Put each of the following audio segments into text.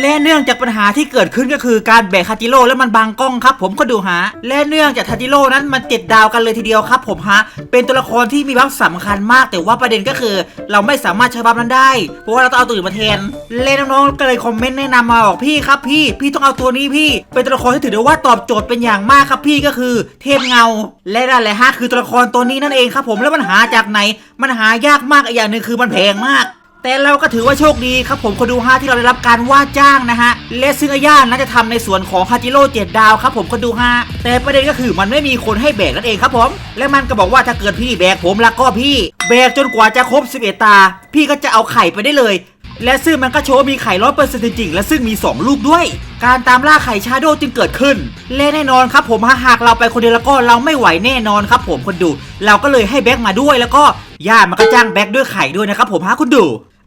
และเนื่องจากปัญหาที่เกิดขึ้นก็คือการแบกทาจิโร่แล้วมันบังกล้องครับ ผมก็ดูฮะและเนื่องจากทาจิโร่นั้นมันเจ็ดดาวกันเลยทีเดียวครับ ผมฮะเป็นตัวละครที่มีบัฟสำคัญมาก แต่ว่าประเด็นก็คือ เราไม่สามารถใช้บัฟนั้นได้ เพราะว่าเราต้องเอาตัวอื่นมาแทนและน้องๆก็เลยคอมเมนต์แนะนำมาบอกพี่ครับพี่ พี่ต้องเอาตัวนี้พี่ เป็นตัวละครที่ถือได้ว่าตอบโจทย์เป็นอย่างมากครับพี่ก็คือ เทพเงา และนั่นแหละฮะคือตัวละครตัวนี้นั่นเองครับ ผมแล้วมันหาจากไหน มันหายากมากอีกอย่างหนึ่งคือมันแพงมาก แต่เราก็ถือว่าโชคดีครับผมคนดูฮะที่เราได้รับการว่าจ้างนะฮะและซึ่งอาย่าน่าจะทำในส่วนของฮาจิโร่เจ็ดดาวครับผมคนดูฮะแต่ประเด็นก็คือมันไม่มีคนให้แบกนั่นเองครับผม และมันก็บอกว่าถ้าเกิดพี่แบกผมแล้วก็พี่ แบกจนกว่าจะครบ 11 ตา พี่ก็จะเอาไข่ไปได้เลย และซึ่งมันก็โชว์ว่ามีไข่ร้อยเปอร์เซ็นต์จริงๆและซึ่งมี 2 ลูกด้วย การตามล่าไข่ชาโดจึงเกิดขึ้น และแน่นอนครับผมหากเราไปคนเดียวแล้วก็เราไม่ไหวแน่นอนครับผมคนดู เราก็เลยให้แบ็กมาด้วยแล้วก็ญามันก็จ้างแบ็กด้วยไข่ด้วยนะครับผมฮะคุณดู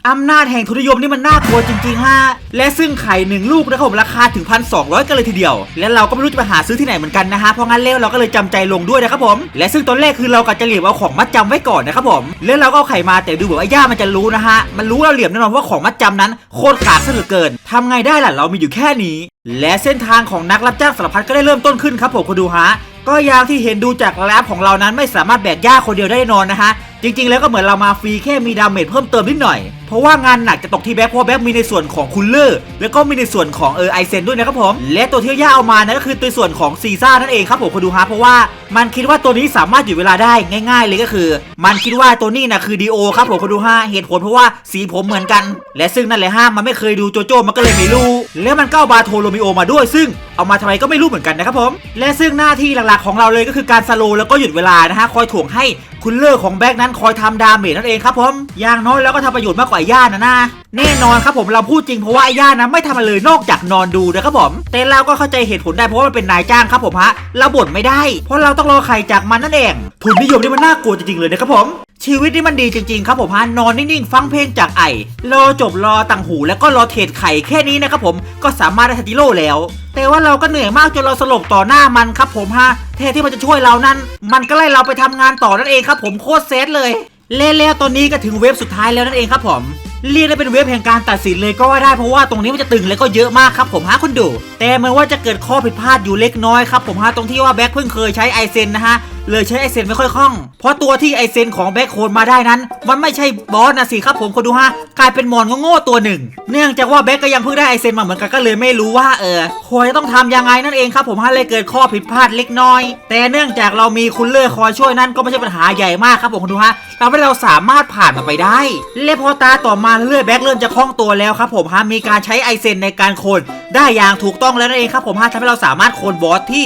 อำนาจแห่งทุนนิยมนี่มันน่ากลัวจริงๆฮะ และซึ่งไข่หนึ่งลูกนะครับผมราคาถึงพันสองกันเลยทีเดียว และเราก็ไม่รู้จะไปหาซื้อที่ไหนเหมือนกันนะฮะ เพราะงั้นเล้วเราก็เลยจำใจลงด้วยนะครับผม และซึ่งตอนแรกคือเรากับจะเหลี่ยมเอาของมัดจำไว้ก่อนนะครับผม แล้วเราก็เอาไข่มาแต่ดูเหมือนว่าย่ามันจะรู้นะฮะ มันรู้เราเหลี่ยมแน่นอนว่าของมัดจำนั้นโคตรขาดซะเหลือเกินทำไงได้ล่ะเรามีอยู่แค่นี้ และเส้นทางของนักรับจ้างสารพัดก็ได้เริ่มต้นขึ้นครับผมคุณดูฮะ ก็อย่างที่เห็นดูจากแรปของเรานั้นไม่สามารถแบกย่าคนเดียวได้แน่นอนนะฮะ จริง ๆ แล้วก็เหมือนเรามาฟรีแค่มีดาเมจเพิ่มเติมนิดหน่อย เพราะว่างานหนักจะตกที่แบ็คเพราะแบ็คมีในส่วนของคุณเลอร์ แล้วก็มีในส่วนของเออไอเซนด้วยนะครับผม และตัวที่ย่าเอามานั่นก็คือตัวส่วนของซีซ่านั่นเองครับผมคุณดูฮะเพราะว่ามันคิดว่าตัวนี้สามารถอยู่เวลาได้ง่าย ๆ เลยก็คือ มันคิดว่าตัวนี้นะคือดีโอครับผมคุณดูฮะเหตุผลเพราะว่าสีผมเหมือนกัน และซึ่งนั่นแหละฮะมันไม่เคยดูโจโจ้มันก็เลยไม่รู้แล้วมันก็เอาบาโทโรมิโอมาด้วย ซึ่งเอามาทำไมก็ไม่รู้เหมือนกันนะครับผมและซึ่งหน้าที่หลักๆของเราเลยก็คือการสโลแล้วก็หยุดเวลานะฮะคอยถ่วงให้ คุณเลอร์ของแบ็กนั้นคอยทำดาเมจนั่นเองครับผม อย่างน้อยแล้วก็ทำประโยชน์มากกว่าย่านะนะ แน่นอนครับผมเราพูดจริงเพราะว่าย่านะไม่ทำอะไรเลยนอกจากนอนดูนะครับผม แต่เราก็เข้าใจเหตุผลได้เพราะว่ามันเป็นนายจ้างครับผมฮะ เราบ่นไม่ได้ เพราะเราต้องรอไข่จากมันนั่นเอง ทุนนิยมนี่มันน่ากลัวจริงๆเลยนะครับผม ชีวิตนี่มันดีจริงๆครับผมฮะนอนนิ่งๆ ฟังเพลงจากไอรอจบรอต่างหูแล้วก็รอเทรดไข่แค่นี้นะครับผมก็สามารถได้ทันจิโลแล้ว แต่ว่าเราก็เหนื่อยมากจนเราสลบต่อหน้ามันครับผมฮะแทนที่มันจะช่วยเรานั้น มันก็ไล่เราไปทำงานต่อนั่นเองครับผมโคตรเซตเลย เล่แล้วตอนนี้ก็ถึงเว็บสุดท้ายแล้วนั่นเองครับผม เรียกได้เป็นเว็บแห่งการตัดสินเลยก็ว่าได้เพราะว่าตรงนี้มันจะตึงแล้วก็เยอะมากครับผมฮะคุณดู แต่มือนว่าจะเกิดข้อผิดพลาดอยู่เล็กน้อยครับผมฮะตรงที่ว่าแบ็คเพิ่งเคยใช้ไอเซนนะฮะเลยใช้ไอเซนไม่ค่อยคล่อง เพราะตัวที่ไอเซนของแบ็คโคนมาได้นั้น มันไม่ใช่บอสนะสิครับผมคนดูฮะกลายเป็นมอนโง่ๆตัวหนึ่ง เนื่องจากว่าแบ็คก็ยังเพิ่งได้ไอเซนมาเหมือนกันก็เลยไม่รู้ว่าเออควรจะต้องทำยังไงนั่นเองครับผมฮะเลยเกิดข้อผิดพลาดเล็กน้อย แต่เนื่องจากเรามีคุณเลอร์คอยช่วยนั้นก็ไม่ใช่ปัญหาใหญ่มากครับผมคนดูฮะ ทำให้เราสามารถผ่านมันไปได้ และพอตาต่อมาเรื่อยแบ็คเริ่มจะคล่องตัวแล้วครับผมฮะมีการใช้ไอเซนในการโคนได้อย่างถูกต้องแล้วนั่นเองครับผมฮะทำให้เราสามารถโคนบอสที่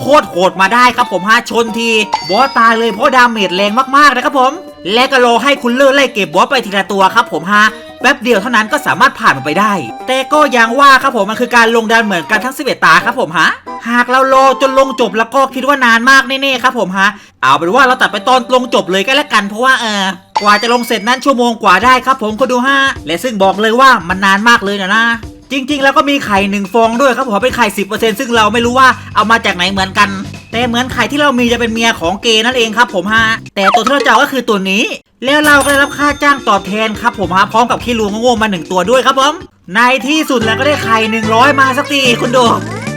โคตรโหดมาได้ครับผมฮะชนที บอสตายเลยเพราะดาเมจแรงมากๆนะครับผม และก็รอให้คุณเลิศไล่เก็บบอสไปทีละตัวครับผมฮะ ป๊บเดียวเท่านั้นก็สามารถผ่านมันไปได้ แต่ก็ยังว่าครับผมมันคือการลงดันเหมือนกันทั้ง11ตาครับผมฮะหากเรารอจนลงจบแล้วก็คิดว่านานมากแน่ๆครับผมฮะเอาเป็นว่าเราตัดไปตอนลงจบเลยก็แล้วกันเพราะว่าเออกว่าจะลงเสร็จนั้นชั่วโมงกว่าได้ครับผมก็ดูฮะและซึ่งบอกเลยว่ามันนานมากเลยนะนะจริง ๆ แล้วก็มีไข่หนึ่งฟองด้วยครับผมเป็นไข่สิบเปอร์เซ็นต์ซึ่งเราไม่รู้ว่าเอามาจากไหนเหมือนกัน แต่เหมือนไข่ที่เรามีจะเป็นเมียของเกย์นั่นเองครับผมฮะ แต่ตัวที่เราจะเอาก็คือตัวนี้ แล้วเราก็ได้รับค่าจ้างตอบแทนครับผมฮะพร้อมกับขี้รูงโง่มาหนึ่งตัวด้วยครับผม ในที่สุดแล้วก็ได้ไข่หนึ่งร้อยมาสักทีคุณดู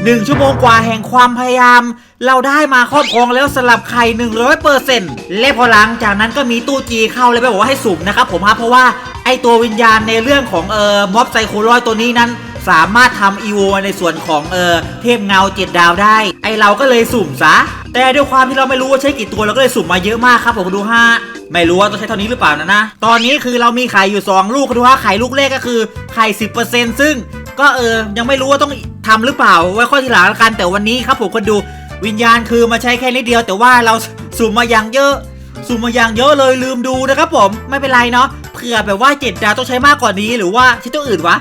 หนึ่งชั่วโมงกว่าแห่งความพยายาม เราได้มาครอบครองแล้วสลับไข่หนึ่งร้อยเปอร์เซ็นต์และพอหลังจากนั้นก็มีตู้จีเข้าเลยไปบอกว่าให้สุ่มนะครับผมฮะเพราะว่าไอตัววิญญาณในเรื่องของเอ่อม็อบไซโคลอยตัวนี้นั้น สามารถทำอีโวในส่วนของเออเทพเงาเจ็ดดาวได้ ไอเราก็เลยสุ่มซะ แต่ด้วยความที่เราไม่รู้ว่าใช้กี่ตัวเราก็เลยสุ่มมาเยอะมากครับผมดูฮะไม่รู้ว่าต้องใช้เท่านี้หรือเปล่านะนะ ตอนนี้คือเรามีไข่อยู่ 2 ลูกดูฮะไข่ลูกแรกก็คือไข่สิซึ่งก็เออยังไม่รู้ว่าต้องทำหรือเปล่า ไว้ข้อที่หลังละกันแต่วันนี้ครับผมคนดูวิญญาณคือมาใช้แค่นิดเดียว แต่ว่าเราสุ่มมาอย่างเยอะ สุ่มมาอย่างเยอะเลยลืมดูนะครับผมไม่เป็นไรเนาะเผื่อแบบว่าเจ็ดดาวต้องใช้มากกว่านี้หรือว่าใช้ตัวอื่นวะ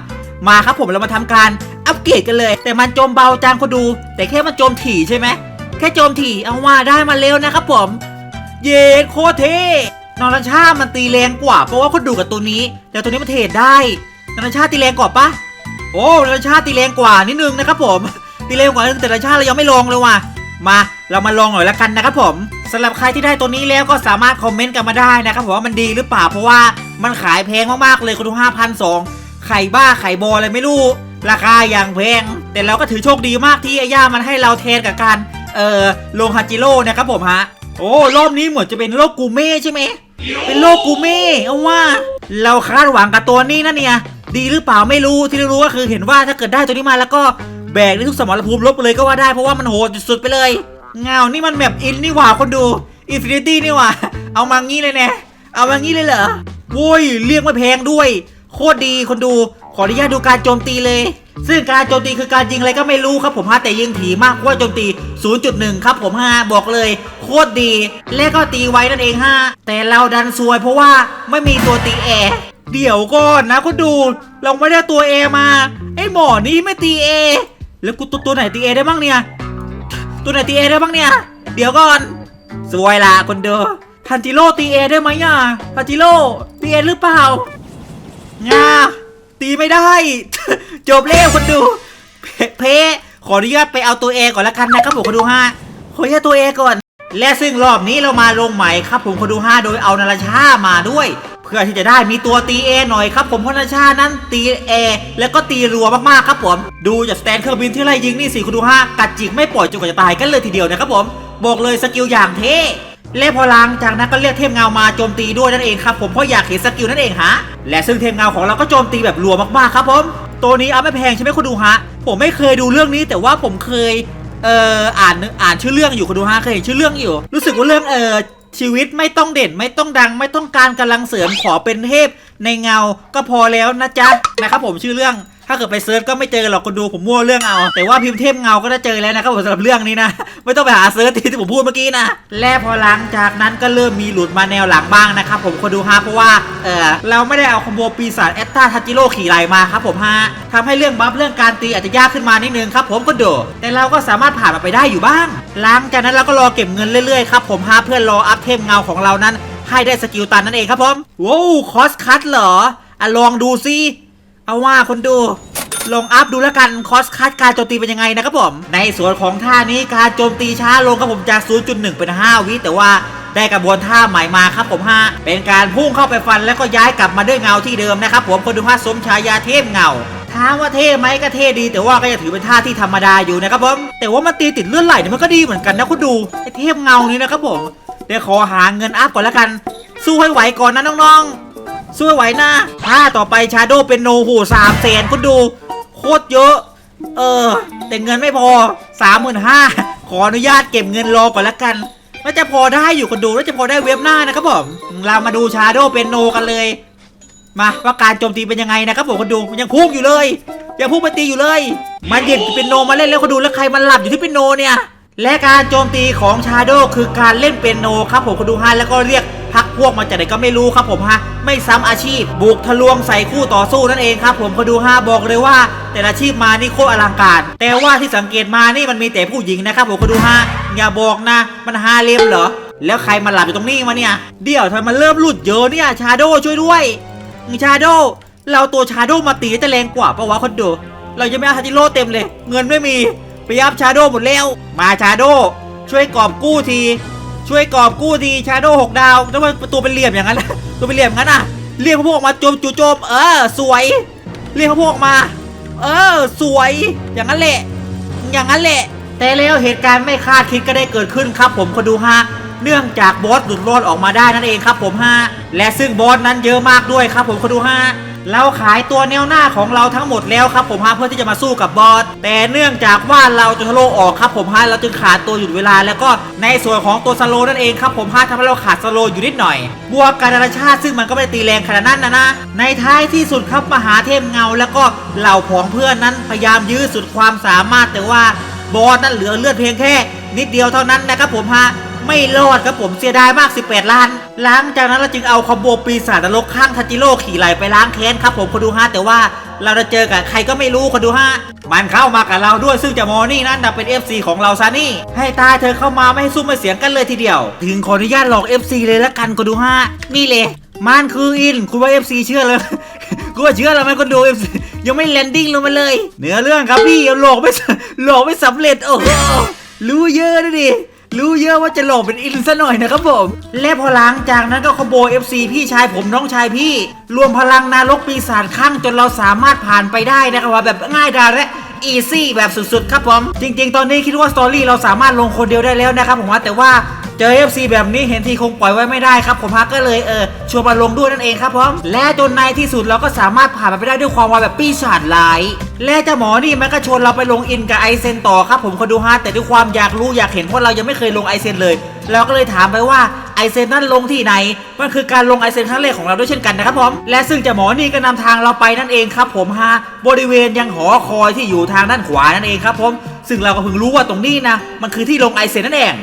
มาครับผมเรามาทำการอัปเกรดกันเลย แต่มันโจมเบาจังคนดู แต่แค่มันโจมถี่ใช่ไหมแค่โจมถี่เอามาได้มาเร็วนะครับผม เย็ดโคตรเทนอรัญชามันตีแรงกว่า เพราะว่าคนดูกับตัวนี้ แต่ตัวนี้มันเทรดได้นอรัญชาตีแรงกว่าปะโอ้นอรัญชาตีแรงกว่านิดนึงนะครับผมตีแรงกว่านิดนึงแต่นอรัญชาติเรายังไม่ลองเลยว่ะ มาเรามาลองหน่อยละกันนะครับผมสำหรับใครที่ได้ตัวนี้แล้วก็สามารถคอมเมนต์กันมาได้นะครับผมว่ามันดีหรือเปล่าเพราะว่ามันขายแพงมากๆเลยคนดูห้าพันสอง ไข่บ้าไข่บออะไรไม่รู้ ราคาอย่างแพง แต่เราก็ถือโชคดีมากที่ไอ้ย่ามันให้เราแทนกับการ เอ่อลงฮาจิโร่นะครับผมฮะ โอ้รอบนี้เหมือนจะเป็นโลกกูเม่ใช่ไหม เป็นโลกกูเม่เอาว่า เราคาดหวังกับตัวนี้นะเนี่ย ดีหรือเปล่าไม่รู้ ที่รู้ก็คือเห็นว่าถ้าเกิดได้ตัวนี้มาแล้วก็แบกได้ทุกสมรภูมิลบเลยก็ว่าได้เพราะว่ามันโหดสุดๆไปเลย เงา นี่มันแบบอินนี่หว่าคนดูอินฟินิตี้นี่หว่า เอามางี้เลยแน่เอามางี้เลยเหรอโว้ยเรียกไม่แพงด้วย โคตรดีคนดูขออนุญาตดูการโจมตีเลย ซึ่งการโจมตีคือการยิงอะไรก็ไม่รู้ครับผมฮะแต่ยิงถี่มากกว่าโจมตี 0.1 ครับผมฮะบอกเลย โคตรดี และก็ตีไว้นั่นเองฮะแต่เราดันซวยเพราะว่าไม่มีตัวตีแอร์เดี๋ยวก่อนนะคนดูเราไม่ได้ตัวเอมาไอหมอนี่ไม่ตีเอแล้วกูตัวตัวไหนตีเอได้บ้างเนี่ย ตัวไหนตีเอได้บ้างเนี่ย เดี๋ยวก่อนสวยละคนดูทันจิโร่ตีเอได้ไหมอะทันจิโร่ตีเอหรือเปล่า งาตีไม่ได้ จบเล่คนดู เพขออนุญาตไปเอาตัวเอก่อนละกันนะครับผมคนดูฮะขออนุญาตตัวเอก่อน และซึ่งรอบนี้เรามาลงใหม่ครับผมคนดูห้าโดยเอานาราชามาด้วย เพื่อที่จะได้มีตัวตีเอหน่อยครับผมเพราะนาราชานั้นตีเอแล้วก็ตีรัวมากๆครับผม ดูจากสแตนเครื่องบินที่ไล่ยิงนี่สี่คนดูห้ากัดจิกไม่ปล่อยจนกว่าจะตายกันเลยทีเดียวนะครับผม บอกเลยสกิลอย่างเท่ และพอหลังจากนั้นก็เรียกเทพเงามาโจมตีด้วยนั่นเองครับผมเพราะอยากเห็นสกิลนั่นเองฮะและซึ่งเทพเงาของเราก็โจมตีแบบรัวมากๆครับผมตัวนี้เอาไม่แพงใช่ไหมคุณดูฮะผมไม่เคยดูเรื่องนี้แต่ว่าผมเคยเอ่ออ่านอ่านชื่อเรื่องอยู่คุณดูฮะเคยเห็นชื่อเรื่องอยู่ รู้สึกว่าเรื่องเอ่อชีวิตไม่ต้องเด่นไม่ต้องดัง ไม่ต้องการกำลังเสริมขอเป็นเทพในเงาก็พอแล้วนะจ๊ะนะครับผมชื่อเรื่อง ถ้าเกิดไปเซิร์ชก็ไม่เจอหรอกคนดูผมมั่วเรื่องเอา แต่ว่าพิมพ์เทพเงาก็จะเจอแล้วนะครับผมสำหรับเรื่องนี้นะ ไม่ต้องไปหาเซิร์ชที่ที่ผมพูดเมื่อกี้นะ และพอหลังจากนั้นก็เริ่มมีหลุดมาแนวหลังบ้างนะครับผมคนดูฮะเพราะว่าเออเราไม่ได้เอาคอมโบปีศาจแอตตาทัจิโร่ขี่ไหลมาครับผมฮะทำให้เรื่องบัฟเรื่องการตีอาจจะยากขึ้นมานิดนึงครับผมคนดูแต่เราก็สามารถผ่านมันไปได้อยู่บ้าง หลังจากนั้นเราก็รอเก็บเงินเรื่อยๆครับผมฮะเพื่อรออัพเทพเงาของเรานั้นให้ได้สกิลตันนั่นเองครับผมว้าวคอสคัตเหรออะลองดูซิ เอาว่าคนดู ลองอัพดูแล้วกันคอสคัดการโจมตีเป็นยังไงนะครับผม ในส่วนของท่านี้การโจมตีช้าลงครับผมจาก 0.1 เป็น 5 วิแต่ว่าได้กระบวนท่าใหม่มาครับผมฮะเป็นการพุ่งเข้าไปฟันแล้วก็ย้ายกลับมาด้วยเงาที่เดิมนะครับผมคนดูฮะสมฉายาเทพเงาถามว่าเท่ไหมก็เท่ดี แต่ว่าก็ยังถือเป็นท่าที่ธรรมดาอยู่นะครับผมแต่ว่ามันตีติดเลื่อนไหลเนี่ยมันก็ดีเหมือนกันนะคุณดูไอเทพเงานี้นะครับผมเดี๋ยวขอหาเงินอัพก่อนแล้วกัน สู้ให้ไหวก่อนนะน้องๆ สู้ไหวนะถ้าต่อไปชาโดเป็นโนโหสามแสนคุณดู โคตรเยอะ เออ แต่เงินไม่พอสามหมื่นห้าขออนุญาตเก็บเงินรอก่อนละกันน่าจะพอได้อยู่คนดูน่าจะพอได้เว็บหน้านะครับผมเรามาดูชาโดเป็นโนกันเลย มาว่าการโจมตีเป็นยังไงนะครับผมคนดูมันยังพุ่งอยู่เลยยังพุ่งไปตีอยู่เลย มันหยิบเป็นโนมาเล่นแล้วคนดูแล้วใครมันหลับอยู่ที่เป็นโนเนี่ยและการโจมตีของชาโดคือการเล่นเป็นโนครับผมคนดูฮะแล้วก็เรียก พวกมาจากไหนก็ไม่รู้ครับผมฮะไม่ซ้ำอาชีพ บุกทะลวงใส่คู่ต่อสู้นั่นเองครับผมคนดูฮะบอกเลยว่า แต่ละอาชีพมานี่โคตรอลังการ แต่ว่าที่สังเกตมานี่มันมีแต่ผู้หญิงนะครับผมคนดูฮะอย่าบอกนะ มันฮาเลมเหรอแล้วใครมาหลับอยู่ตรงนี้มาเนี่ยเดี๋ยวทำไมมันเริ่มหลุดเยอะเนี่ยชาโดช่วยด้วยชาโดเราตัวชาโดมาตีจะแรงกว่าปะวะคนดูเรายังไม่เอาฮาจิโร่เต็มเลย เงินไม่มีไปยับชาโดหมดแล้ว มาชาโดช่วยกอบกู้ที ช่วยกอบกู้ทีชาโดหกดาวแล้วมันตัวเป็นเหลี่ยมอย่างนั้นตัวเป็นเหลี่ยมงั้นอะเรียกพวกออกมาโจมจู่โจม เออ สวย เรียกพวกออกมา เออ สวย อย่างนั้นแหละ อย่างนั้นแหละ แต่แล้วเหตุการณ์ไม่คาดคิดก็ได้เกิดขึ้นครับ ผมคนดูฮะเนื่องจากบอสหลุดรอดออกมาได้นั่นเองครับผมฮะและซึ่งบอสนั้นเยอะมากด้วยครับผมคนดูฮะ เราขายตัวแนวหน้าของเราทั้งหมดแล้วครับผมฮะเพื่อที่จะมาสู้กับบอสแต่เนื่องจากว่าเราจะทะโลออกครับผมฮะเราจึงขาดตัวหยุดเวลา แล้วก็ในส่วนของตัวสโลนั่นเองครับผมฮะทำให้เราขาดสโลอยู่นิดหน่อย บวกการนาชาติซึ่งมันก็ไม่ได้ตีแรงขนาดนั้นนะนะในท้ายที่สุดครับมหาเทพเงา แล้วก็เหล่าผองเพื่อนนั้นพยายามยื้อสุดความสามารถแต่ว่าบอสนั้นเหลือเลือดเพียงแค่ นิดเดียวเท่านั้นนะครับผมฮะ ไม่รอดครับผมเสียดายมาก 18 ล้าน หลังจากนั้นเราจึงเอาคอมโบปีศาจนรกข้างทัจิโร่ขี่ไหลไปล้างแค้นครับผมคนดูฮะแต่ว่าเราจะเจอกับใครก็ไม่รู้คนดูฮะมันเข้ามากับเราด้วยซึ่งจะมอนี่นั่นดับเป็น FC ของเราซะนี่ ให้ตายเธอเข้ามาไม่ให้ซุ่มไม่เสียงกันเลยทีเดียว ถึงขออนุญาตหลอก FC เลยละกันคนดูฮะนี่เลยมันคืออิน คุณว่า FC เชื่อเลยกูว่าเชื่อแล้วมันก็ดู FC ยังไม่แลนดิ้งลงมาเลย เนื้อเรื่องครับพี่หลอกไม่สหลอกไม่สำเร็จโอ้โหรู้เยอะนะดิ รู้เยอะว่าจะหลอกเป็นอินซะหน่อยนะครับผม และพอหลังจากนั้นก็คอมโบ FC พี่ชายผมน้องชายพี่ รวมพลังนรกปีศาจข้างจนเราสามารถผ่านไปได้นะครับว่าแบบง่ายดายและอีซี่แบบสุดๆ ครับผม จริง ๆ ตอนนี้คิดว่าสตอรี่เราสามารถลงคนเดียวได้แล้วนะครับผมว่าแต่ว่าเจอ FC แบบนี้เห็นทีคงปล่อยไว้ไม่ได้ครับ ผมฮะก็เลยเออชวนมาลงด้วยนั่นเองครับผมและจนในที่สุดเราก็สามารถผ่านไปได้ด้วยความไวแบบปีศาจร้าย และเจ้าหมอนี่มันก็ชวนเราไปลงอินกับไอเซนต่อครับผมคนดูฮะแต่ด้วยความอยากรู้อยากเห็นเพราะเรายังไม่เคยลงไอเซนเลยเราก็เลยถามไปว่าไอเซนนั่นลงที่ไหน มันคือการลงไอเซนครั้งแรกของเราด้วยเช่นกันนะครับผม และซึ่งเจ้าหมอนี่ก็นำทางเราไปนั่นเองครับผมฮะ บริเวณยังหอคอยที่อยู่ทางด้านขวานั่นเองครับผม ซึ่งเราก็เพิ่งรู้ว่าตรงนี้นะ มันคือที่ลงไอเซนนั่นเอง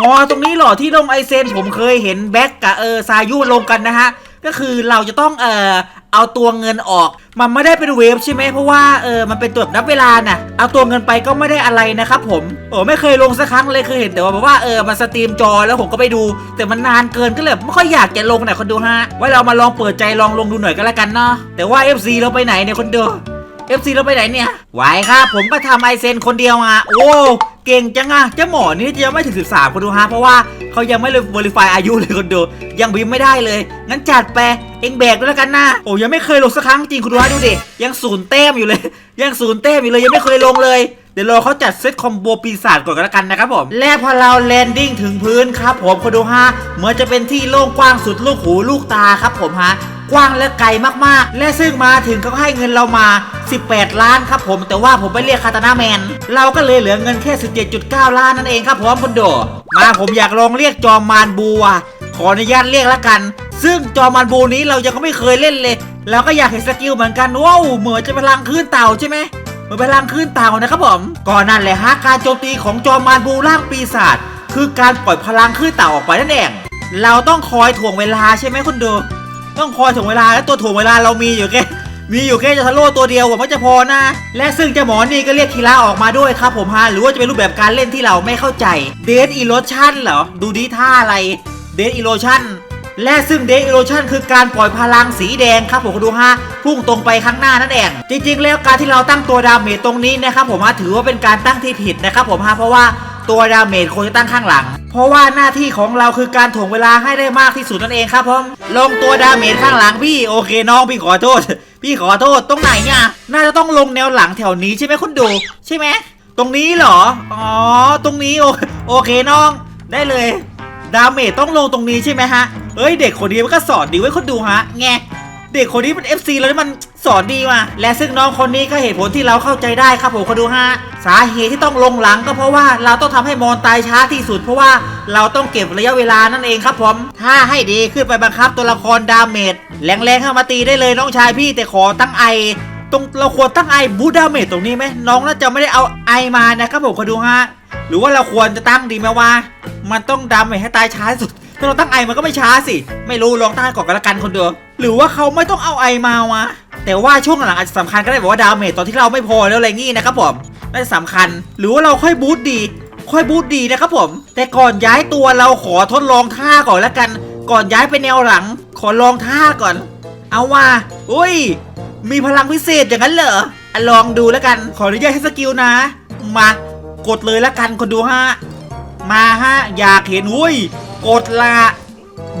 อ๋อ ตรงนี้หรอที่ลงไอเซนผมเคยเห็นแบ็กกับเออซายุลงกันนะฮะ ก็คือเราจะต้องเออ เอาตัวเงินออก มันไม่ได้เป็นเวฟใช่ไหมเพราะว่าเออมันเป็นตัวนับเวลาน่ะ เอาตัวเงินไปก็ไม่ได้อะไรนะครับผมโอ้ไม่เคยลงสักครั้งเลยเคยเห็นแต่ว่าแบบว่าเออมันสตรีมจอแล้วผมก็ไปดู แต่มันนานเกินก็เลยไม่ค่อยอยากจะลงไหนคนดูฮะไว้เรามาลองเปิดใจลองลงดูหน่อยก็แล้วกันเนาะแต่ว่า FC เราไปไหนเนี่ยคนดู FC เราไปไหนเนี่ย ไหวครับผมก็ทำไอเซนคนเดียวอะ โอ้เก่งจังอะเจ้าหมอนี่จะยังไม่ถึง 13 คนดูฮะ เพราะว่าเขายังไม่เลย verify อายุเลยคนดู ยังบิมไม่ได้เลย งั้นจัดไปเองแบกด้วยแล้วกันนะ โอ้ยังไม่เคยลงสักครั้งจริงคุณดูฮะดูดิ ยังศูนย์แต้มอยู่เลย ยังศูนย์แต้มอยู่เลย ยังไม่เคยลงเลย เดี๋ยวรอเขาจัดเซตคอมโบปีศาจก่อนก็แล้วกันนะครับผม และพอเราแลนดิ้งถึงพื้นครับผมคุณดูฮะเหมือนจะเป็นที่โล่งกว้างสุดลูกหูลูกตาครับผมฮะ กว้างและไกลมากๆ และซึ่งมาถึงเขาให้เงินเรามา 18 ล้านครับผมแต่ว่าผมไปเรียกคาตานาแมน เราก็เลยเหลือเงินแค่ 17.9 ล้านนั่นเองครับผมคุณโด มาผมอยากลองเรียกจอมมารบูอะขออนุญาตเรียกละกัน ซึ่งจอมมารบูนี้เรายังไม่เคยเล่นเลยเราก็อยากเห็นสกิลเหมือนกันว้าวเหมือนจะพลังคลื่นเต่าใช่ไหมเหมือนพลังคลื่นเต่านะครับผมก่อนนั่นแหละฮะการโจมตีของจอมมารบูร่างปีศาจคือการปล่อยพลังคลื่นเต่าออกไปนั่นเองเราต้องคอยถ่วงเวลาใช่ไหมคุณดู ต้องคอยถ่วงเวลาและตัวถ่วงเวลาเรามีอยู่แค่มีอยู่แค่จะทาโร่ตัวเดียวหวังว่าจะพอนะ และซึ่งเจ้าหมอนี่ก็เรียกคีระออกมาด้วยครับผมฮะหรือว่าจะเป็นรูปแบบการเล่นที่เราไม่เข้าใจเดทอีโลชันเหรอ ดูดีท่าอะไรเดทอีโลชันและซึ่งเดทอีโลชันคือการปล่อยพลังสีแดงครับผมดูฮะพุ่งตรงไปข้างหน้านั่นเองจริง ๆ แล้วการที่เราตั้งตัวดาเมจตรงนี้นะครับผมฮะถือว่าเป็นการตั้งที่ผิดนะครับผมฮะเพราะว่า ตัวดาเมจควรจะตั้งข้างหลัง เพราะว่าหน้าที่ของเราคือการถ่วงเวลาให้ได้มากที่สุดนั่นเองครับผมลงตัวดาเมจข้างหลังพี่โอเคน้องพี่ขอโทษ พี่ขอโทษตรงไหนเนี่ยน่าจะต้องลงแนวหลังแถวนี้ใช่ไหมคุณดูใช่ไหมตรงนี้เหรออ๋อตรงนี้โอโอเคน้อง ได้เลย ดาเมจต้องลงตรงนี้ใช่ไหมฮะเอ้ยเด็กคนนี้มันก็สอนดีไว้ยคนดูฮะแงเด็กคนนี้เป็น FC แล้วมัน สอนดีว่ะ และซึ่งน้องคนนี้ก็เหตุผลที่เราเข้าใจได้ครับผมคนดูฮะ สาเหตุที่ต้องลงหลังก็เพราะว่าเราต้องทำให้มอนตายช้าที่สุดเพราะว่าเราต้องเก็บระยะเวลานั่นเองครับผม ถ้าให้ดีขึ้นไปบังคับตัวละครดาเมจแรงๆเข้ามาตีได้เลยน้องชายพี่แต่ขอตั้งไอตรงเราควรตั้งไอบูดาเมจตรงนี้ไหมน้องน่าจะไม่ได้เอาไอมานะครับผมคนดูฮะหรือว่าเราควรจะตั้งดีไหมว่า มันต้องดาเมจให้ตายช้าที่สุดถ้าเราตั้งไอมันก็ไม่ช้าสิ ไม่รู้ลองตั้งก่อนกันละกันคนเดียวหรือว่าเขาไม่ต้องเอาไอมาวะ แต่ว่าช่วงหลังอาจจะสำคัญก็ได้บอกว่าดาเมจตอนที่เราไม่พอแล้วอะไรงี้นะครับผมน่าจะสำคัญ หรือว่าเราค่อยบูทดี ค่อยบูทดีนะครับผม แต่ก่อนย้ายตัวเราขอทดลองท่าก่อนละกัน ก่อนย้ายไปแนวหลัง ขอลองท่าก่อน เอาว่าอุ้ย มีพลังพิเศษอย่างนั้นเหรอลองดูแล้วกัน ขออนุญาตให้สกิลนะ มากดเลยละกันคนดูฮะ มาฮะ อยากเห็นอุ้ย กดละ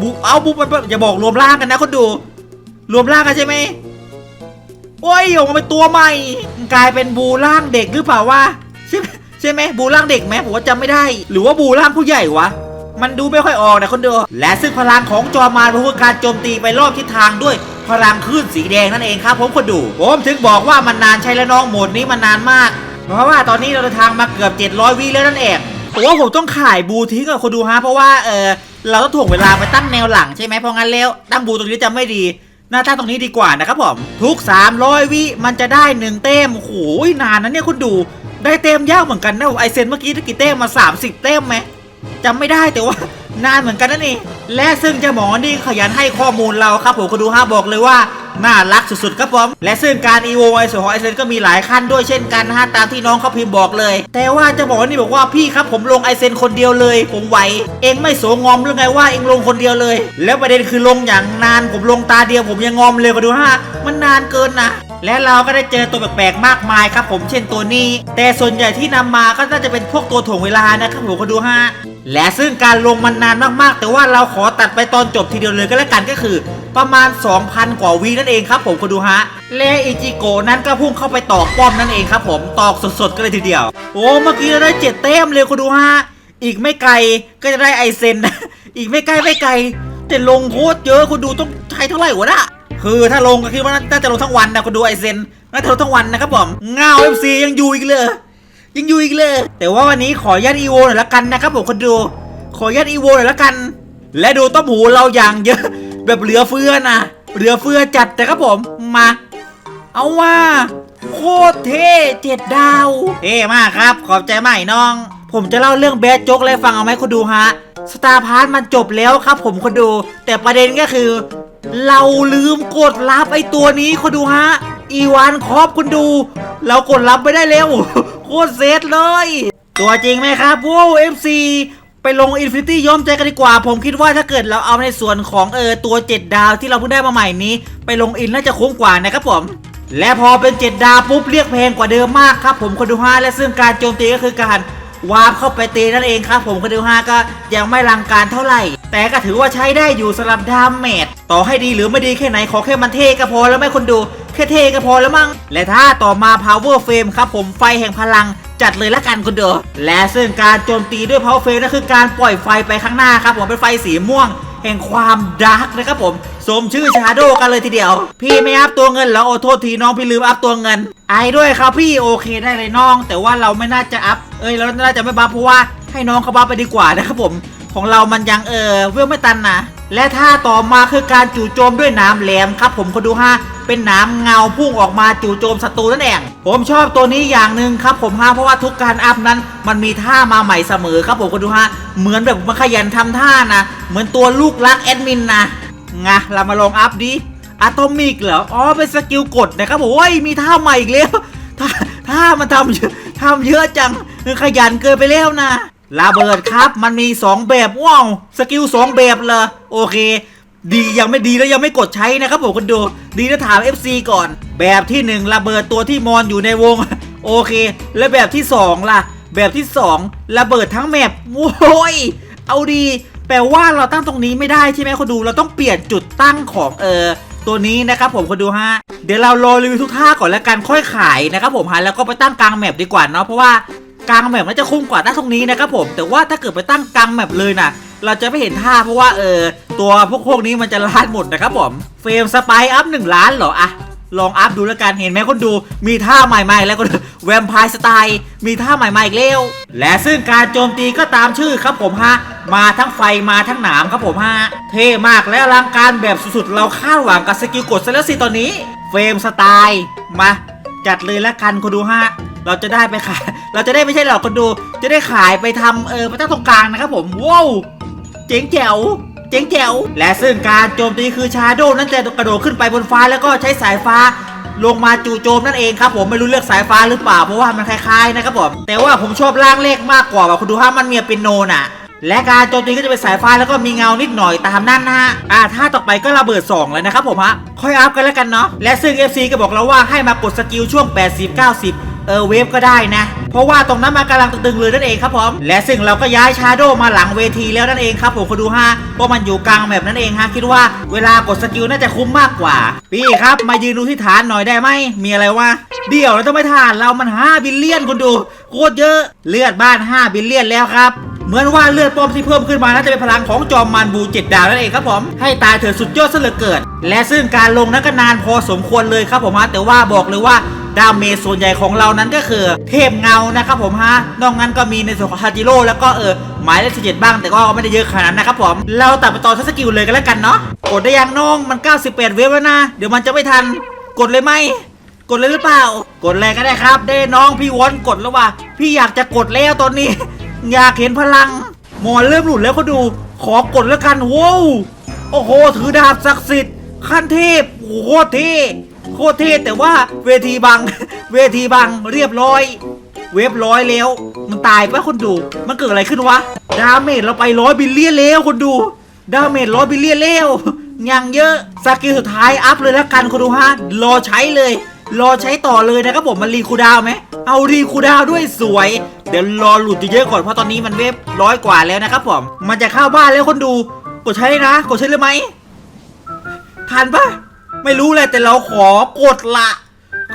บุเอาบุมันอย่าบอกรวมร่างกันนะคนดู รวมร่างกันใช่ไหม โอ้ยออกมาเป็นตัวใหม่ กลายเป็นบูร่างเด็กหรือเปล่าวะใช่ไหมใช่ไหมบูร่างเด็กไหมผมว่าจำไม่ได้ หรือว่าบูร่างผู้ใหญ่วะมันดูไม่ค่อยออกนะคนดูและซึ่งพลังของจอมารพคือการโจมตีไปรอบทิศทางด้วยพลังคลื่นสีแดงนั่นเองครับผมคนดูผมถึงบอกว่ามันนานใช่แล้วน้องโหมดนี้มันนานมาก เพราะว่าตอนนี้เราเดินทางมาเกือบ 700วิแล้วนั่นเองผมว่าผมต้องขายบูทิ้งกับคนดูฮะเพราะว่าเออเราต้องถ่วงเวลาไปตั้งแนวหลังใช่ไหมเพราะงั้นแล้วตั้งบูตรงนี้จะไม่ดี หน้าตั้งตรงนี้ดีกว่านะครับผม ทุก 300 วิมันจะได้หนึ่งเต้มโอ้โหนานนะเนี่ยคุณดูได้เต้มยากเหมือนกันนะไอเซนเมื่อกี้ได้กี่เต้มมา 30 เต้มไหมจำไม่ได้แต่ว่านานเหมือนกันนั่นเองและซึ่งเจ้าหมอนี่ขยันให้ข้อมูลเราครับผมคุณดูฮะบอกเลยว่า น่ารักสุดๆครับผม และซึ่งการ EVO ไอส่วนของไอเซนก็มีหลายขั้นด้วยเช่นกันนะฮะตามที่น้องเขาพิมพ์บอกเลย แต่ว่าเจ้าหมอนี่บอกว่าพี่ครับผมลงไอเซนคนเดียวเลย ผมไหว เองไม่โสงอมหรือไงว่าเองลงคนเดียวเลย แล้วประเด็นคือลงอย่างนานผมลงตาเดียวผมยังงอมเลยมาดูฮะมันนานเกินนะและเราก็ได้เจอตัวแปลกๆมากมายครับผมเช่นตัวนี้ แต่ส่วนใหญ่ที่นำมาก็น่าจะเป็นพวกตัวถ่วงเวลานะครับผมก็ดูฮะและซึ่งการลงมันนานมากๆ แต่ว่าเราขอตัดไปตอนจบทีเดียวเลยก็แล้วกันก็คือ ประมาณ 2,000 กว่าวีนั่นเองครับผมคุณดูฮะ และอิจิโกนั้นก็พุ่งเข้าไปตอกป้อมนั่นเองครับผมตอกสดๆกันเลยทีเดียว โอ้เมื่อกี้เราได้เจ็ดเต็มเลยคุณดูฮะ อีกไม่ไกลก็จะได้ไอเซนอีกไม่ไกลไม่ไกล แต่ลงโคตรเยอะคุณดูต้องใช้เท่าไหร่วะน่ะคือถ้าลงก็คิดว่าน่าจะลงทั้งวันนะคุณดูไอเซนน่าจะลงทั้งวันนะครับผมเงาเอฟซียังอยู่อีกเลยยังอยู่อีกเลย แต่ว่าวันนี้ขอยัดอีโวหน่อยละกันนะครับผมคนดู ขอยัดอีโวหน่อยละกัน และดูต้มหูเราอย่างเยอะ แบบเหลือเฟือนะเหลือเฟือจัดแต่ครับผมมา เอาว่าโคตรเท่เจ็ดดาวเท่มากครับ ขอบใจมากไอ้น้อง ผมจะเล่าเรื่องแบดโจ๊กเลยฟังเอาไหมคุณดูฮะสตาร์พาร์ทมันจบแล้วครับ ผมคนดู แต่ประเด็นก็คือ เราลืมกดรับไอตัวนี้คุณดูฮะอีวานครอบคุณดู เรากดรับไม่ได้แล้วโคตรเซตเลย ตัวจริงไหมครับว้าว FC ไปลงอินฟินิตี้ย้อมใจกันดีกว่า ผมคิดว่าถ้าเกิดเราเอาในส่วนของเออตัว 7 ดาวที่เราเพิ่งได้มาใหม่นี้ ไปลงอินน่าจะคุ้มกว่านะครับผมและพอเป็น 7 ดาวปุ๊บเรียกแพงกว่าเดิมมากครับผมคนดูฮาและซึ่งการโจมตีก็คือการวาร์ปเข้าไปตีนั่นเองครับผมคนดูฮาก็ยังไม่ลังการเท่าไหร่ แต่ก็ถือว่าใช้ได้อยู่สำหรับดามเมจต่อให้ดีหรือไม่ดีแค่ไหนขอแค่มันเท่ก็พอแล้วไม่คนดูแค่เท่ก็พอแล้วมั้งและถ้าต่อมา power frame ครับผมไฟแห่งพลัง จัดเลยละกันคุณเดอและซึ่งการโจมตีด้วยเพาเฟนั่นคือการปล่อยไฟไปข้างหน้าครับผมเป็นไฟสีม่วงแห่งความดาร์กนะครับผม สมชื่อชาโดกันเลยทีเดียว พี่ไม่อัพตัวเงินแล้วโอ้โทษทีน้องพี่ลืมอัพตัวเงิน ไอ้ด้วยครับพี่โอเคได้เลยน้อง แต่ว่าเราไม่น่าจะอัพ เอ้ยเราน่าจะไม่บัฟเพราะว่าให้น้องเขาบัฟไปดีกว่านะครับผม ของเรามันยังเออเวลไม่ตันนะและท่าต่อมาคือการจู่โจมด้วยน้ำแหลมครับ ผมคนดูฮะเป็นน้ำเงาพุ่งออกมาจู่โจมศัตรูนั่นเองผมชอบตัวนี้อย่างหนึ่งครับ ผมฮะเพราะว่าทุกการอัพนั้น มันมีท่ามาใหม่เสมอครับผมคนดูฮะเหมือนแบบมันขยันทำท่านะเหมือนตัวลูกรักแอดมินนะงะเรามาลองอัพดิอะตอมิกเหรออ๋อเป็นสกิลกดนะครับผมโอ้ยมีท่าใหม่อีกแล้วท่าท่ามันทำทำเยอะจังขยันเกินไปแล้วนะ ระเบิดครับ มันมี 2 แบบว้าวสกิล2แบบเลยโอเค ดียังไม่ดีแล้วยังไม่กดใช้นะครับผมคนดู ดีนะถาม FC ก่อน แบบที่ 1 ระเบิดตัวที่มอนอยู่ในวง โอเค แล้วแบบที่ 2 ล่ะ แบบที่ 2 ระเบิดทั้งแมปโว้ยเอาดีแปลว่าเราตั้งตรงนี้ไม่ได้ใช่ไหมคนดูเราต้องเปลี่ยนจุดตั้งของเออตัวนี้นะครับผมคนดูฮะเดี๋ยวเรารอรีวิวทุกท่าก่อนแล้วกันค่อยขายนะครับผมฮะแล้วก็ไปตั้งกลางแมปดีกว่าเนาะเพราะว่า กลางแมปน่าจะคุ้มกว่าตั้ตรงนี้นะครับผมแต่ว่าถ้าเกิดไปตั้งกลางแมปเลยนะเราจะไม่เห็นท่าเพราะว่าเออตัวพวกพวกนี้มันจะล้านหมดนะครับผมเฟรมสไปอัพหนึ่งล้านเหรออะลองอัพดูแล้วกันเห็นไหมคนดูมีท่าใหม่ๆ แล้วก็แวมไพร์สไตล์มีท่าใหม่ๆอีกแล้วและซึ่งการโจมตีก็ตามชื่อครับผมฮะมาทั้งไฟมาทั้งหนามครับผมฮะเท่มากและอลังการแบบสุดๆ เราคาดหวังกับสกิลกดซะแล้วสิตอนนี้ เฟรมสไตล์มา จัดเลยละกันคนดูฮะเราจะได้ไปขาย เราจะได้ไม่ใช่หรอกคนดู จะได้ขายไปทำเออไปตั้งตรงกลางนะครับผมว้าวเจ๋งแจ๋วเจ๋งแจ๋วและซึ่งการโจมตีคือชาโดนั้นจะกระโดดขึ้นไปบนฟ้าแล้วก็ใช้สายฟ้าลงมาจู่โจมนั่นเองครับผมไม่รู้เลือกสายฟ้าหรือเปล่าเพราะว่ามันคล้ายๆนะครับผมแต่ว่าผมชอบร่างเลขมากกว่าว่าคุณดูฮะมันมีเป็นโนน่ะ และการโจมตีก็จะเป็นสายฟ้าแล้วก็มีเงานิดหน่อยตามนั่นนะฮะ อ่าถ้าต่อไปก็ระเบิด2แล้วนะครับผมฮะ ค่อยอัพกันแล้วกันเนาะ และซึ่ง FC ก็บอกเราว่าให้มากดสกิลช่วง 80 90 เออเวฟก็ได้นะ เพราะว่าตรงนั้นมันกำลังตึงๆเลยนั่นเองครับผม และซึ่งเราก็ย้ายชาโดมาหลังเวทีแล้วนั่นเองครับผมคุณดูฮะเพราะมันอยู่กลางแบบนั่นเองฮะคิดว่าเวลากดสกิลน่าจะคุ้มมากกว่า พี่ครับมายืนดูที่ฐานหน่อยได้ไหมมีอะไรวะเดี๋ยวเราต้องไม่ฐานเรามัน5บิลเลียนคุณดูโคตรเยอะเลือดบ้าน 5 บิลเลียนแล้วครับ เหมือนว่าเลือดป้อมที่เพิ่มขึ้นมาน่าจะเป็นพลังของจอมมารบูเจ็ดดาวนั่นเองครับผมให้ตายเถิดสุดยอดเหลือเกินและซึ่งการลงนั้นก็นานพอสมควรเลยครับผมฮะแต่ว่าบอกเลยว่าดาเมจส่วนใหญ่ของเรานั้นก็คือ เทพเงานะครับผมฮะ นอกนั้นก็มีในส่วนของฮาจิโร่แล้วก็เออหมายเลขสิบเจ็ดบ้างแต่ก็ไม่ได้เยอะขนาดนั้นนะครับผม เราตัดไปต่อทัศสกิลเลยกันแล้วกันเนาะกดได้ยังน้องมัน 98 เวฟแล้วนะ เดี๋ยวมันจะไม่ทัน กดเลยไหมกดเลยหรือเปล่า กดเลยก็ได้ครับ ได้น้องพี่วอนกดแล้วว่ะพี่อยากจะกดแล้วตอนนี้ อยากเห็นพลัง หมอนเริ่มหลุดแล้วก็ดู ขอกดแล้วกันว้าวโอ้โห ถือดาบศักดิ์สิทธิ์ขั้นเทพโคตรเท่โคตรเท่แต่ว่าเวทีบัง เวทีบังเรียบร้อย เว็บร้อยแล้ว มันตายปะคนดู มันเกิดอะไรขึ้นวะ ดาเมจเราไปร้อยบิลเลียนแล้วคนดู ดาเมจร้อยบิลเลียนแล้วยังเยอะสกิลสุดท้ายอัพเลยแล้วกันคนดูฮะรอใช้เลย รอใช้ต่อเลยนะครับผมมันรีคูดาวไหมเอารีคูดาวด้วยสวย เดี๋ยวรอหลุดเยอะๆก่อนเพราะตอนนี้มันเวฟร้อยกว่าแล้วนะครับผมมันจะเข้าบ้านแล้วคนดู กดใช้เลยนะกดใช้เลยไหมทันปะไม่รู้เลยแต่เราขอกดละ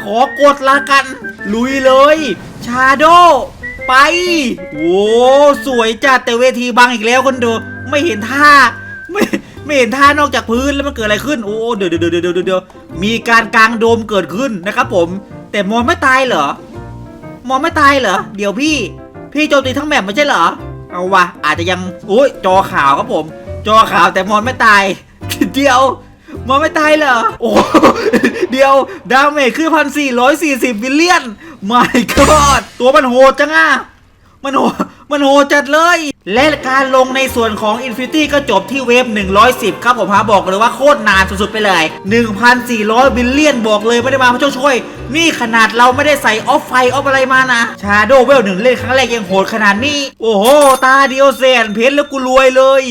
ขอกดละกัน ลุยเลยชาโดไปโอ้สวยจัดแต่เวทีบังอีกแล้วคนดูไม่เห็นท่า ไม่เห็นท่านอกจากพื้นแล้วมันเกิดอะไรขึ้น โอ้เดี๋ยวเดี๋ยวเดี๋ยวเดี๋ยวเดี๋ยวมีการกลางโดมเกิดขึ้นนะครับผม แต่มอนไม่ตายเหรอ มอนไม่ตายเหรอ เดี๋ยวพี่ พี่โจมตีทั้งแมปไม่ใช่เหรอ เอาวะอาจจะยังโอ้ยจอขาวครับผม จอขาวแต่มอนไม่ตายเดียวมอนไม่ตายเหรอ โอ้เดียวดาเมจคือพันสี่ร้อยสี่สิบบิลเลียนไม่กอดตัวมันโหดจังอะมันโหด มันโหจัดเลย และการลงในส่วนของ Infinity ก็จบที่เวฟ 110 ครับผมฮะบอกเลยว่าโคตรนานสุดๆไปเลย 1,400 บิลเลียนบอกเลยไม่ได้มาเพราะช่วยช่วย นี่ขนาดเราไม่ได้ใส่ออฟไฟออฟอะไรมานะชาโดเวลหนึ่งเล่นครั้งแรกยังโหดขนาดนี้ โอ้โห ตาเดียวแสนเพชรแล้วกูรวยเลย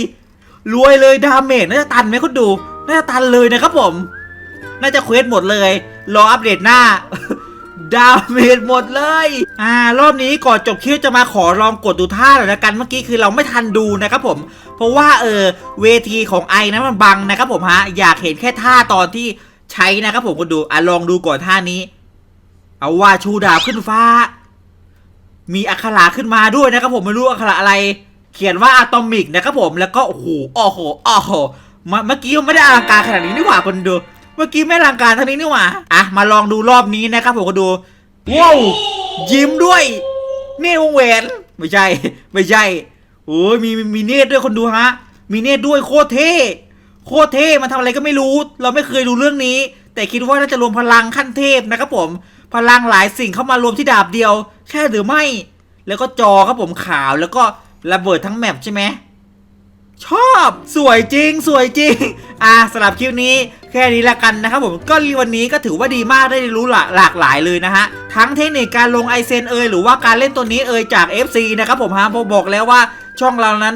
รวยเลยดาเมจน่าจะตันไหมคุณดูน่าจะตันเลยนะครับผม น่าจะเควสหมดเลย รออัปเดตหน้า ดาเมจหมดเลย อ่ารอบนี้ก่อนจบคลิปจะมาขอลองกดดูท่าหน่อยละกันเมื่อกี้คือเราไม่ทันดูนะครับผม เพราะว่าเออเวทีของไอนะมันบังนะครับผมฮะอยากเห็นแค่ท่าตอนที่ใช้นะครับผมก็ดูอะลองดูก่อนท่านี้ เอาว่าชูดาบขึ้นฟ้า มีอักขระขึ้นมาด้วยนะครับผมไม่รู้อักขระอะไร เขียนว่าอะตอมิกนะครับผมแล้วก็โอ้โหโอ้โหโอ้โหเมื่อกี้มันไม่ได้อลังการขนาดนี้นี่หว่าคนดู เมื่อกี้ไม่อลังการเท่านี้นี่หว่า อะ มาลองดูรอบนี้นะครับผมก็ดู ว้าวยิ้มด้วยนี่วงแหวน ไม่ใช่ ไม่ใช่โอ้ยมีมีมีเนตรด้วยคนดูฮะ มีเนตรด้วยโคตรเท่ โคตรเท่ มันทำอะไรก็ไม่รู้ เราไม่เคยดูเรื่องนี้ แต่คิดว่าน่าจะรวมพลังขั้นเทพนะครับผม พลังหลายสิ่งเข้ามารวมที่ดาบเดียว ใช่หรือไม่ แล้วก็จอครับผมขาวแล้วก็ระเบิดทั้งแมปใช่ไหม ชอบสวยจริง สวยจริง อะสำหรับคลิปนี้แค่นี้ละกันนะครับผมก็วันนี้ก็ถือว่าดีมากได้รู้หลากหลากลายเลยนะฮะ ทั้งเทคนิคการลงไอเซนเอยหรือว่าการเล่นตัวนี้เอยจาก FC นะครับผมฮะผมบอกแล้วว่าช่องเรานั้น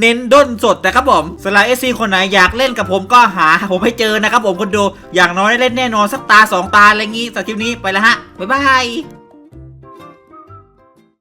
เน้นด้นสดนะครับผมสำหรับ FC คนไหนอยากเล่นกับผมก็หาผมให้เจอนะครับผมคนดูอย่างน้อยได้เล่นแน่นอนสักตาสองตาอะไรงี้สำหรับคลิปนี้ไปแล้วฮะบ๊ายบาย